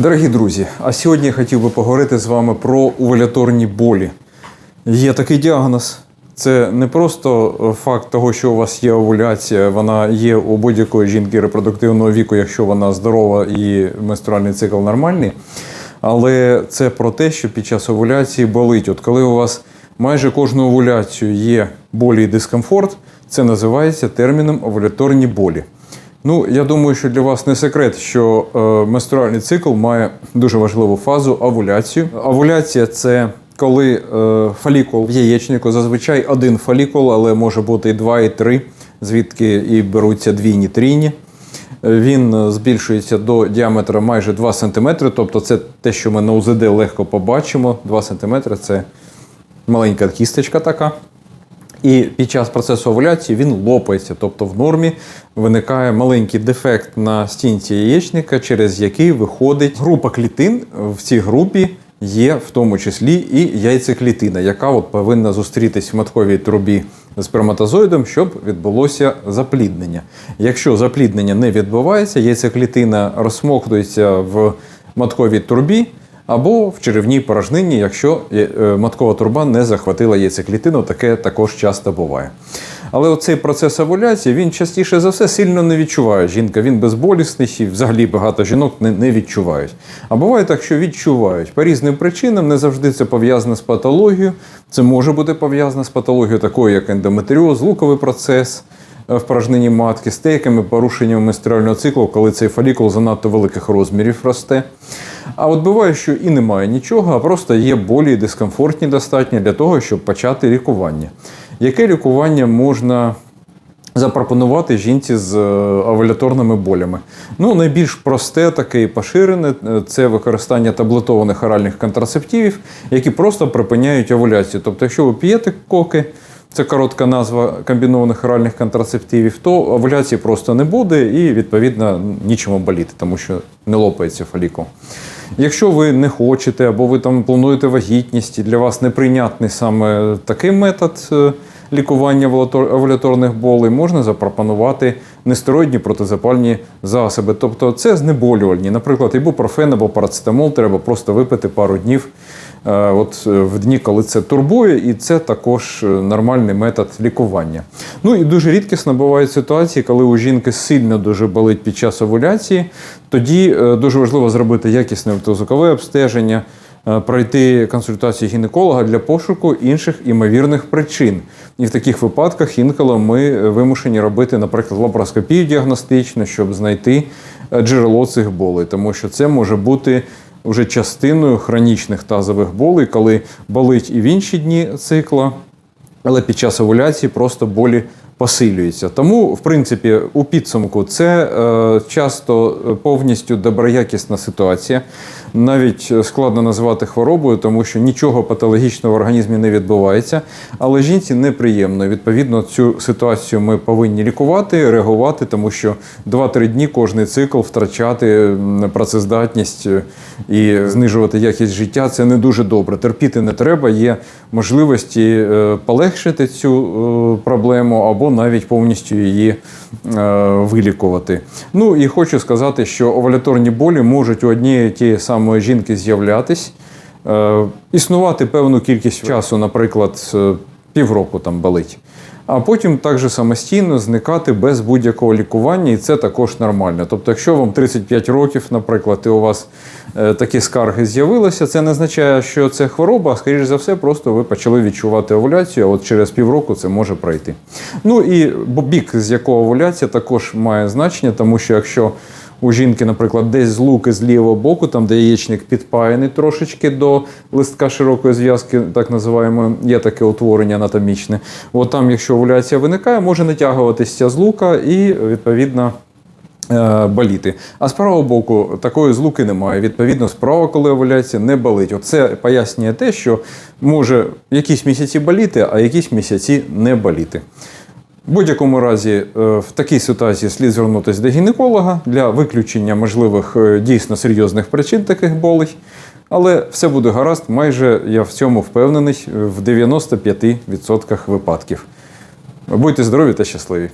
Дорогі друзі, а сьогодні я хотів би поговорити з вами про овуляторні болі. Є такий діагноз. Це не просто е, факт того, що у вас є овуляція, вона є у будь-якої жінки репродуктивного віку, якщо вона здорова і менструальний цикл нормальний. Але це про те, що під час овуляції болить. От коли у вас майже кожну овуляцію є болі і дискомфорт, це називається терміном овуляторні болі. Ну, я думаю, що для вас не секрет, що е, менструальний цикл має дуже важливу фазу овуляцію. Овуляція це коли е, фолікул в яєчнику, зазвичай один фолікул, але може бути і два, і три, звідки і беруться двійні трійні. Е, Він е, збільшується до діаметра майже 2 см, тобто це те, що ми на УЗД легко побачимо. 2 см це маленька кісточка така. І під час процесу овуляції він лопається, тобто в нормі виникає маленький дефект на стінці яєчника, через який виходить група клітин. В цій групі є в тому числі і яйцеклітина, яка от повинна зустрітись в матковій трубі сперматозоїдом, щоб відбулося запліднення. Якщо запліднення не відбувається, яйцеклітина розсмоктується в матковій трубі або в черевній порожнині, якщо е, маткова труба не захватила яйцеклітину, таке також часто буває. Але оцей процес овуляції він частіше за все сильно не відчуває жінка. Він безболісний і взагалі багато жінок не, не відчувають. А буває так, що відчувають по різним причинам. Не завжди це пов'язано з патологією. Це може бути пов'язано з патологією, такою як ендометріоз, луковий процес в порожнині матки, з деякими порушеннями менструального циклу, коли цей фолікул занадто великих розмірів росте. А от буває, що і немає нічого, а просто є болі і дискомфортні достатньо для того, щоб почати лікування. Яке лікування можна запропонувати жінці з е, овуляторними болями? Ну, найбільш просте, таке і поширене е, це використання таблетованих оральних контрацептивів, які просто припиняють овуляцію. Тобто, якщо ви п'єте коки, це коротка назва комбінованих оральних контрацептивів, то овуляції просто не буде і, відповідно, нічому боліти, тому що не лопається фолікул. Якщо ви не хочете або ви там плануєте вагітність, і для вас неприйнятний саме такий метод е, лікування овулятор- овуляторних болей, можна запропонувати нестероїдні протизапальні засоби. Тобто це знеболювальні. Наприклад, ібупрофен або парацетамол треба просто випити пару днів от, е, в дні, коли це турбує, і це також е, нормальний метод лікування. Ну і дуже рідкісно бувають ситуації, коли у жінки сильно дуже болить під час овуляції. Тоді е, дуже важливо зробити якісне ультразвукове обстеження, е, пройти консультацію гінеколога для пошуку інших імовірних причин. І в таких випадках інколи ми е, вимушені робити, наприклад, лапароскопію діагностичну, щоб знайти е, джерело цих болей, тому що це може бути вже частиною хронічних тазових болей, коли болить і в інші дні цикла, але під час овуляції просто болі посилюються. Тому, в принципі, у підсумку це е, часто повністю доброякісна ситуація. Навіть е, складно назвати хворобою, тому що нічого патологічного в організмі не відбувається. Але жінці неприємно. Відповідно, цю ситуацію ми повинні лікувати, реагувати, тому що 2-3 дні кожний цикл втрачати працездатність е, і знижувати якість життя це не дуже добре. Терпіти не треба. Є можливості е, полегшити цю проблему або навіть повністю її е, вилікувати. Ну і хочу сказати, що овуляторні болі можуть у однієї тієї самої жінки з'являтись, е, існувати певну кількість часу, наприклад, півроку там болить. А потім також самостійно зникати без будь-якого лікування, і це також нормально. Тобто, якщо вам 35 років, наприклад, і у вас е, такі скарги з'явилися, це не означає, що це хвороба, а скоріш за все, просто ви почали відчувати овуляцію, а от через півроку це може пройти. Ну і бік, з якого овуляція, також має значення, тому що якщо у жінки, наприклад, десь з луки з лівого боку, там де яєчник підпаяний трошечки до листка широкої зв'язки, так називаємо, є таке утворення анатомічне. От там, якщо овуляція виникає, може натягуватися з лука і відповідно. е, Боліти. А з правого боку такої злуки немає. Відповідно, справа, коли овуляція не болить. Оце пояснює те, що може якісь місяці боліти, а якісь місяці не боліти. В будь-якому разі, е, в такій ситуації слід звернутися до гінеколога для виключення можливих е, дійсно серйозних причин таких болей. Але все буде гаразд, майже я в цьому впевнений в 95% випадків. Будьте здорові та щасливі!